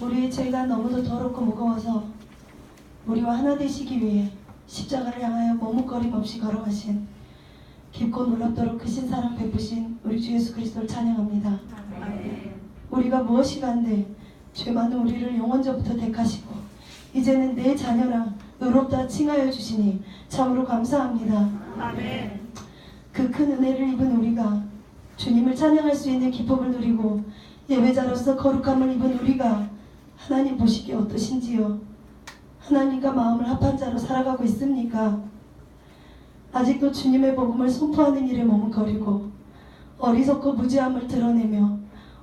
우리의 죄가 너무도 더럽고 무거워서 우리와 하나 되시기 위해 십자가를 향하여 머뭇거림 없이 걸어가신 깊고 놀랍도록 크신 사랑 베푸신 우리 주 예수 그리스도를 찬양합니다. 우리가 무엇이 간데 죄 많은 우리를 영원전부터 택하시고 이제는 내 자녀라 의롭다 칭하여 주시니 참으로 감사합니다. 그큰 은혜를 입은 우리가 주님을 찬양할 수 있는 기쁨을 누리고 예배자로서 거룩함을 입은 우리가 하나님 보시기에 어떠신지요? 하나님과 마음을 합한 자로 살아가고 있습니까? 아직도 주님의 복음을 선포하는 일에 머뭇거리고 어리석고 무지함을 드러내며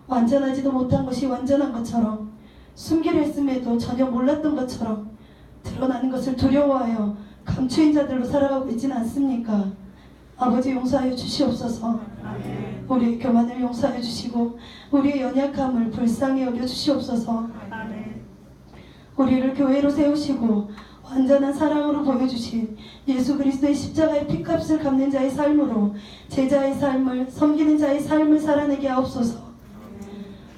완전하지도 못한 것이 완전한 것처럼 숨기려 했음에도 전혀 몰랐던 것처럼 드러나는 것을 두려워하여 감추인 자들로 살아가고 있지는 않습니까? 아버지 용서하여 주시옵소서. 우리의 교만을 용서하여 주시고 우리의 연약함을 불쌍히 여겨 주시옵소서. 우리를 교회로 세우시고 완전한 사랑으로 보여주신 예수 그리스도의 십자가의 피값을 갚는 자의 삶으로 제자의 삶을 섬기는 자의 삶을 살아내게 하옵소서.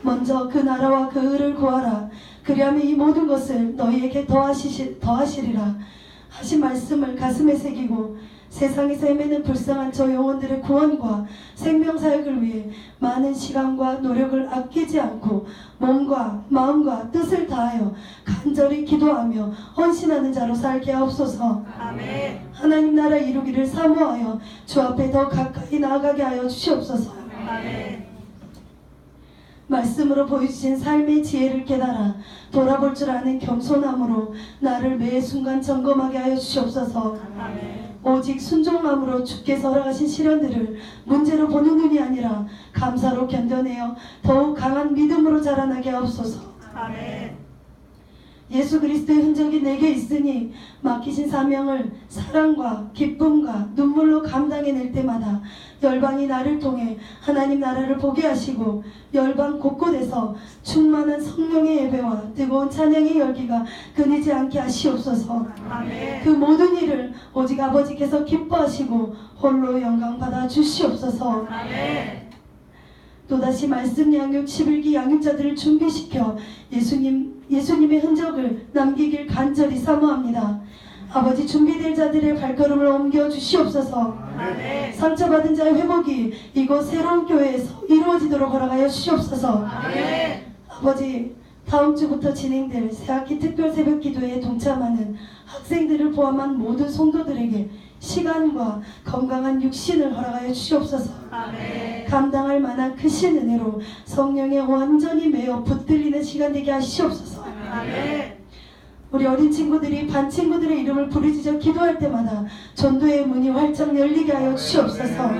먼저 그 나라와 그 의를 구하라. 그리하면 이 모든 것을 너희에게 더하시, 더하시리라. 하신 말씀을 가슴에 새기고 세상에서 헤매는 불쌍한 저 영혼들의 구원과 생명 사역을 위해 많은 시간과 노력을 아끼지 않고 몸과 마음과 뜻을 다하여 간절히 기도하며 헌신하는 자로 살게 하옵소서. 하나님 나라 이루기를 사모하여 주 앞에 더 가까이 나아가게 하여 주시옵소서. 말씀으로 보여주신 삶의 지혜를 깨달아 돌아볼 줄 아는 겸손함으로 나를 매 순간 점검하게 하여 주시옵소서. 오직 순종함으로 주께서 허락하신 시련들을 문제로 보는 눈이 아니라 감사로 견뎌내어 더욱 강한 믿음으로 자라나게 하옵소서. 예수 그리스도의 흔적이 내게 있으니 맡기신 사명을 사랑과 기쁨과 눈물로 감 당해낼 때마다 열방이 나를 통해 하나님 나라를 보게 하시고 열방 곳곳에서 충만한 성령의 예배와 뜨거운 찬양의 열기가 끊이지 않게 하시옵소서. 그 모든 일을 오직 아버지께서 기뻐하시고 홀로 영광 받아 주시옵소서. 또다시 말씀 양육 11기 양육자들을 준비시켜 예수님 예수님의 흔적을 남기길 간절히 사모합니다. 아버지 준비될 자들의 발걸음을 옮겨 주시옵소서. 상처받은 자의 회복이 이곳 새로운 교회에서 이루어지도록 허락하여 주시옵소서. 아버지 다음 주부터 진행될 새학기 특별 새벽 기도에 동참하는 학생들을 포함한 모든 성도들에게 시간과 건강한 육신을 허락하여 주시옵소서. 감당할 만한 크신 은혜로 성령에 완전히 매어 붙들리는 시간 되게 하시옵소서. 우리 어린 친구들이 반 친구들의 이름을 부르짖어 기도할 때마다 전도의 문이 활짝 열리게 하여 주시옵소서.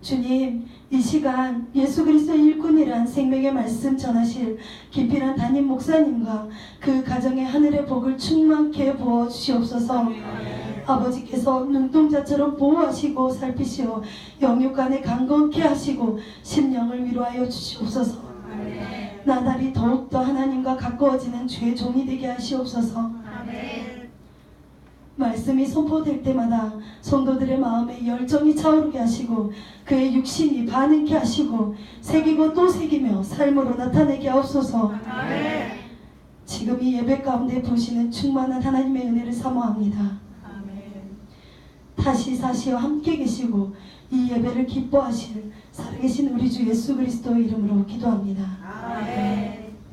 주님, 이 시간 예수 그리스도의 일꾼이란 생명의 말씀 전하실 기필한 담임 목사님과 그 가정의 하늘의 복을 충만케 부어 주시옵소서. 아버지께서 눈동자처럼 보호하시고 살피시어 영육간에 강건케 하시고 심령을 위로하여 주시옵소서. 나날이 더욱더 가까워지는 주의 종이 되게 하시옵소서. 말씀이 선포될 때마다 성도들의 마음에 열정이 차오르게 하시고 그의 육신이 반응케 하시고 새기고 또 새기며 삶으로 나타내게 하옵소서. 지금 이 예배 가운데 보시는 충만한 하나님의 은혜를 사모합니다. 다시 사시와 함께 계시고 이 예배를 기뻐하실 살아계신 우리 주 예수 그리스도의 이름으로 기도합니다.